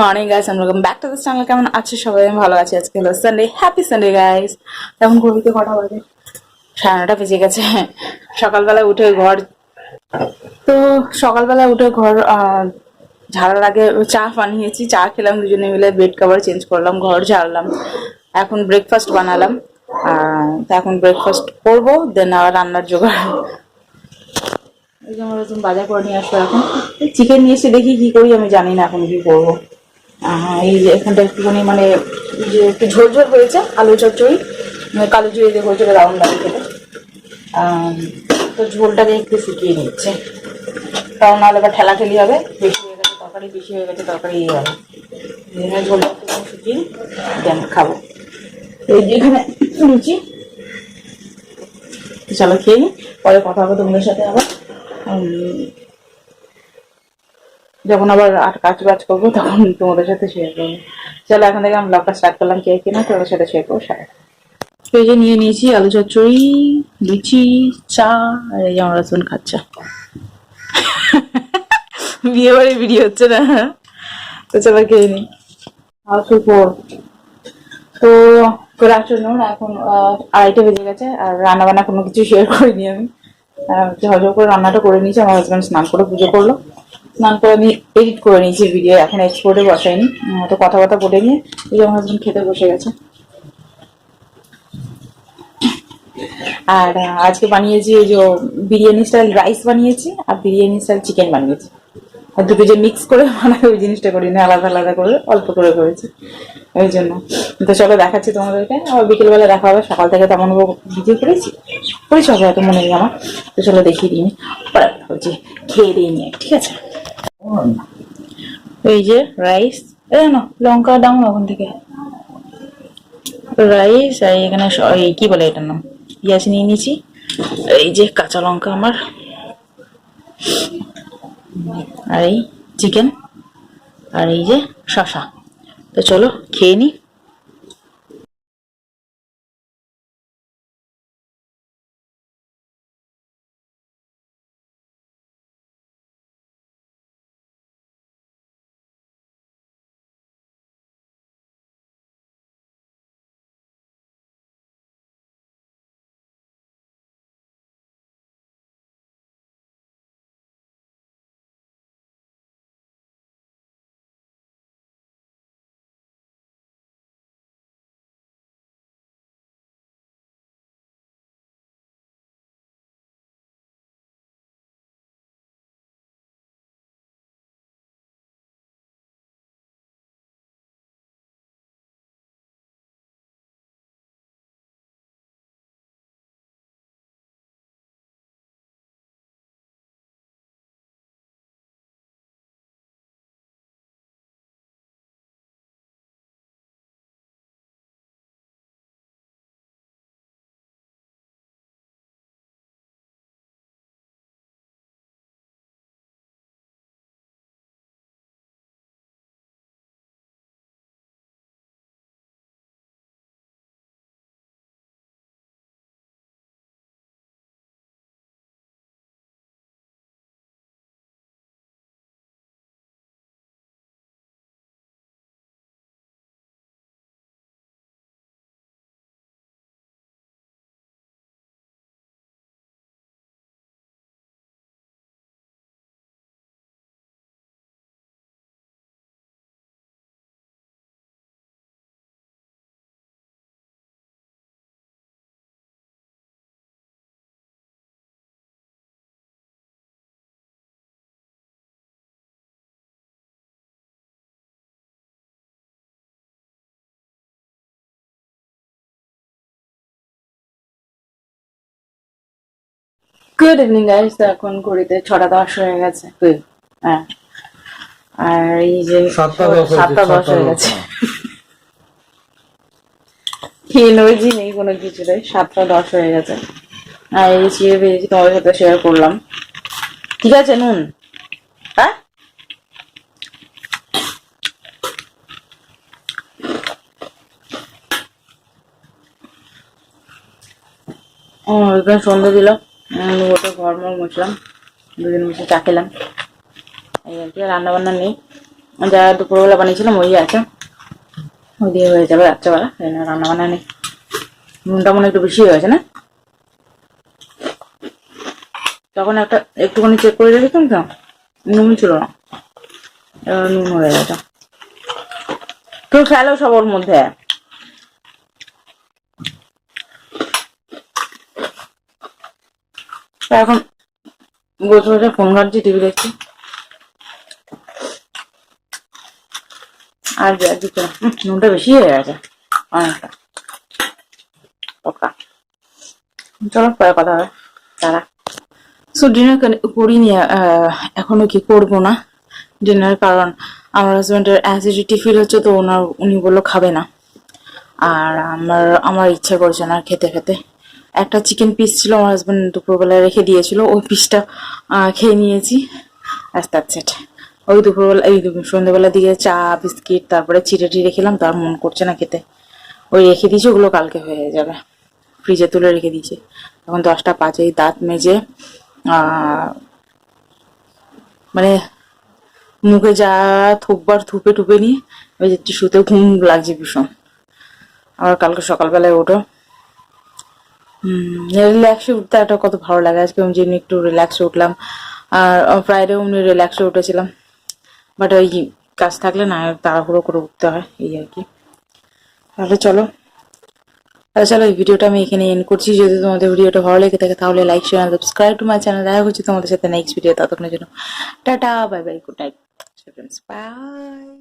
Morning guys আমি welcome back to this channel কেমন আছে সবাই? আমি ভালো আছি। আজকে হলো সানডে হ্যাপি সানডে গাইস এখন ঘড়িতে কটা বাজে? সাড়ে নটা বেজে গেছে। সকালবেলা উঠে ঘর তো সকালবেলা উঠে ঘর ঝাড়ার আগে চা বানিয়েছি। চা খেলাম দুজনে মিলে। বেড কভার চেঞ্জ করলাম, ঘর ঝাড়লাম। এখন ব্রেকফাস্ট বানালাম। তো এখন ব্রেকফাস্ট করব দেন আবার রান্নার জোগাড়। এই যে আমার বাজার করে নিয়ে আসব এখন। চিকেন নিয়ে এসে দেখি কি করি, আমি জানি না এখন কি করব। এই এখানটা একটুখানি মানে যে একটু ঝোল ঝোল হয়েছে, আলু চচ্চড়ি মানে কালো জিরে দিয়ে হয়েছে রাউন্ড লাগে খেতে। তো ঝোলটাকে একটু শুকিয়ে নিচ্ছে। কারণ নাহলে আবার ঠেলা ঠেলি হবে, বেশি হয়ে গেছে তরকারি, বেশি হয়ে গেছে তরকারি ইয়ে হবে। ঝোলটা শুকিয়ে দেন, খাব। এই যে এখানে লুচি। চলো খেয়ে নি, পরে কথা হবে তোমাদের সাথে আবার। যখন আবার আর কাজ বাজ করব তখন তোমাদের সাথে শেয়ার করব। চলো এখন থেকে আমি ব্লগটা স্টার্ট করলাম কে কিনা তোমাদের সাথে শেয়ার করব সারা এই যে নিয়ে নিয়েছি আলু চচ্চড়ি লুচি চা আর এই আমার হাজবেন্ড খাচ্ছে। বিয়ে বাড়ি ভিডিও হচ্ছে না। তো চলো খেয়ে নি। ফোর তো গুড আফটারনুন এখন আড়াইটে বেজে গেছে আর রান্না বান্না কোনো কিছু শেয়ার করিনি আমি। হজম করে রান্নাটা করে নিয়েছি আমার হাজব্যান্ড স্নান করে পুজো করল। স্নান করে আমি এডিট করে নিয়েছি ভিডিও এখন এক্সপোর্টে বসাইনি। তো কথা কথা বলে নিয়ে, এই আমার হাজব্যান্ড খেতে বসে গেছে। আর আজকে বানিয়েছি ওই যে বিরিয়ানি স্টাইল রাইস বানিয়েছি, আর বিরিয়ানি স্টাইল চিকেন বানিয়েছি। আর দুটো যে মিক্স করে বানায় ওই জিনিসটা করি না আলাদা আলাদা করে, অল্প করে করেছি। ওই জন্য। তো চলো দেখাচ্ছি তোমাদেরকে। আবার বিকেলবেলা দেখা হবে, সকাল থেকে তেমন ভিডিও করেছি। করেছি হবে হয়তো মনে নেই আমার। তো চলো দেখিয়ে দিই পরে খেয়ে দিয়ে নিয়ে ঠিক আছে? এই যে রাইস এই না, লঙ্কা দাম ওখান থেকে। রাইস আর এখানে এই কি বলে এটার নাম? পেঁয়াজ নিয়ে নিয়েছি। এই যে কাঁচা লঙ্কা আমার। আর এই চিকেন আর এই যে শশা তো চলো, খেয়ে নি। গুড ইভিনিং গাইস এখন ঘড়িতে ছটা দশ হয়ে গেছে। হ্যাঁ। আর এই যে সাতটা দশ হয়ে গেছে। এনার্জি নেই কোনো কিছুতে সাতটা দশ হয়ে গেছে। আর এই চিড়ে ভেজেছি তোমাদের সাথে শেয়ার করলাম। ঠিক আছে নুন? হ্যাঁ? ও সন্ধ্যে দিল ওটা ঘর মর মুছলাম দুজন মিশে চা খেলাম। এই আর কি রান্না বান্না নেই। যা দুপুরবেলা বানিয়েছিলাম, ওই আছে। ওই দিয়ে হয়ে যাবে রাত্রেবেলা, এই জন্য রান্না নেই। নুনটা মনে একটু বেশি হয়ে গেছে না? তখন একটা একটুখানি চেক করে রেখেছিলাম তো? নুন ছিল না। এবার নুন হয়ে গেছে। তো ফেলো সব ওর মধ্যে। এখন বসে বসে ফোন ঘাটছি টিভি দেখছি। আর কিছু নুনটা বেশি হয়ে গেছে। অনেকটা। চলো, পরে কথা হবে। তারা সো ডিনার করিনি এখনও কি করব না? ডিনার কারণ আমার হাজব্যান্ডের অ্যাসিডিটি ফিল হচ্ছে তো, ওনার, উনি বলল খাবে না। আর আমার আমার ইচ্ছা করছে না খেতে খেতে। একটা চিকেন পিস ছিল, আমার হাজব্যান্ড দুপুরবেলা রেখে দিয়েছিল। ওই পিসটা খেয়ে নিয়েছি। আস দ্যাটস ইট ওই দুপুরবেলা, এই সন্ধ্যেবেলার দিকে চা, বিস্কিট, তারপরে চিড়ে টিড়ে খেলাম, তার মন করছে না খেতে। ওই রেখে দিয়েছি, ওগুলো কালকে হয়ে যাবে। ফ্রিজে তুলে রেখে দিয়েছি। তখন দশটা পাঁচেই দাঁত মেজে মানে মুখে যা থুকবার থুপে টুপে নিয়ে, ওই যে শুতে ঘুম লাগছে ভীষণ। আবার কালকে সকালবেলায় ওঠো। রিল্যাক্সে উঠতে একটা কত ভালো লাগে। আজকে আমি যেমনি একটু রিল্যাক্সে উঠলাম, আর ফ্রাইডে অমনি রিল্যাক্সে উঠেছিলাম। বাট ওই কাজ থাকলে না, তাড়াহুড়ো করে উঠতে হয়, এই আর কি। তাহলে চলো। তাহলে চলো, এই ভিডিওটা আমি এখানে এন্ড করছি। যদি তোমাদের ভিডিওটা ভালো লেগে থাকে, তাহলে like share subscribe to my channel দেখা হচ্ছে তোমাদের সাথে নেক্সট ভিডিও ততক্ষণের জন্য। Tata bye bye good night bye